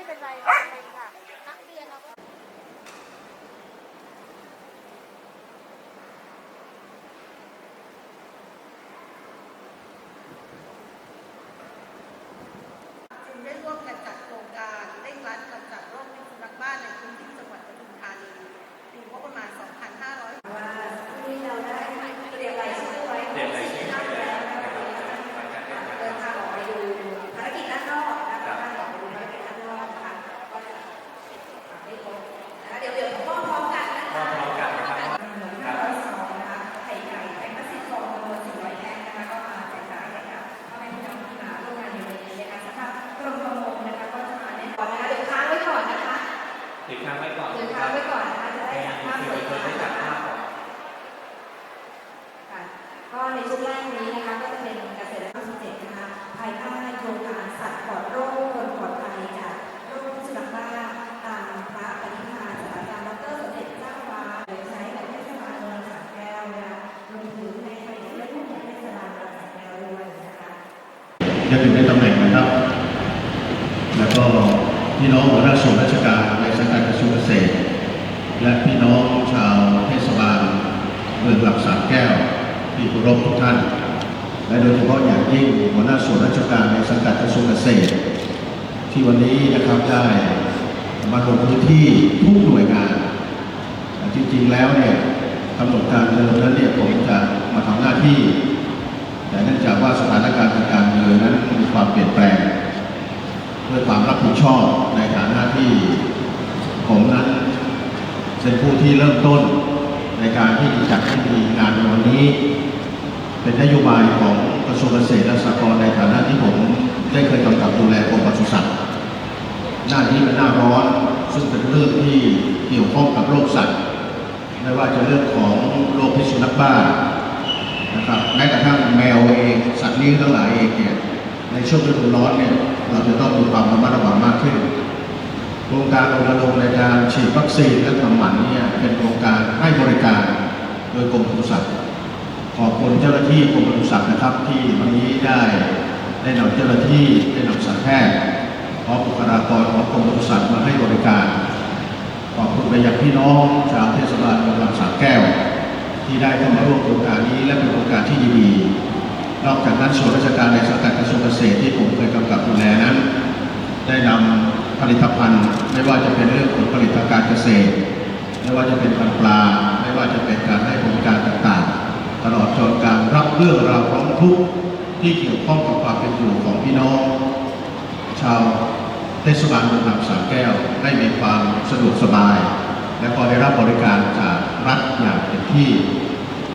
ไม่เป็นไรไม่ไรค่ะนักเรียนเราก็ ค้างไว้ก่อนเดี๋ยวนะคค้ารังบไว้ก่อนนะคะจะได้ให้จับภาพสสื่อวยมวลชนงามได้จับนะคะภาพก่อนค่ะก็ในช่วงแรกนี้นะคะก็จะเป็นเกษตรกรรมเจ็ดนะคะภายใต้โครงการสัตว์ปลอดโรคคนปลอดภัยจากโรคพิษสุนัขบ้าตามพระปฏิภาณศาสตราจารย์ดรสมเด็จเจ้าฟ้าโดยใช้กับเทศบาลเมืองสระแก้วนะคะรวมถึงในผลิตและผู้ใหญ่เทศบาลเมืองสระแก้วด้วยนะคะยังอยู่ในตำแหน่งนะครับ แล้วก็พี่น้องหัวหน้าส่วนราชการใน สังกัดกระทรวงเกษตร และพี่น้องชาวเทศบาลเมืองหลักสาแก้ว ที่เคารพทุกท่าน และโดยเฉพาะอย่างยิ่งหัวหน้าส่วนราชการในสังกัดกระทรวงเกษตร ที่วันนี้นะครับได้มาลงพื้นที่ทุกหน่วยงาน จริงๆแล้วเนี่ยกำหนดการเดิมนั้นเนี่ยผมจะมาทำหน้าที่ แต่เนื่องจากว่าสถานการณ์ทางการเมืองนั้นมีความเปลี่ยนแปลงด้วยความรับผิดชอบในฐานะที่ เป็นผู้ที่เริ่มต้นในการที่จัดให้มีงานในวันนี้ เป็นนโยบายของกระทรวงเกษตรและสหกรณ์ในฐานะที่ผมได้เคยกำกับดูแลกรมปศุสัตว์หน้านี้เป็นหน้าร้อน ซึ่งเป็นเรื่องที่เกี่ยวข้องกับโรคสัตว์ไม่ว่าจะเรื่องของโรคพิษสุนัขบ้านะครับแม้กระทั่งแมวเองสัตว์เลี้ยงทั้งหลายเองเนี่ยในช่วงฤดูร้อนเนี่ยเราจะต้องมีความระมัดระวังมากขึ้น โครงการรณรงค์ในการฉีดวัคซีนและทำหมันเนี่ยเป็นโครงการให้บริการโดยกรมปศุสัตว์ขอบคุณเจ้าหน้าที่กรมปศุสัตว์นะครับ ที่วันนี้ได้ได้นำเจ้าหน้าที่ได้นำสัตวแพทย์พร้อมบุคลากรของกรมปศุสัตว์มาให้บริการ ขอบคุณไปยังพี่น้องชาวเทศบาลเมืองลสาแก้ว ที่ได้เข้ามาร่วมโครงการนี้และเป็นโครงการที่ดีนอกจากนั้นส่วนราชการในสังกัดกระทรวงเกษตรที่ผมเคยกำกับดูแลนั้น ผลิตภัณฑ์ ไม่ว่าจะเป็นเรื่องผลผลิตทางการเกษตร ไม่ว่าจะเป็นพันปลา ไม่ว่าจะเป็นการให้บริการต่างๆ ตลอดจนการรับเรื่องราวร้องทุกข์ที่เกี่ยวข้องกับความเป็นอยู่ของพี่น้อง ชาวเทศบาลเมืองลำสามแก้วให้มีความสะดวกสบาย และก็ได้รับบริการจากรัฐอย่างเต็มที่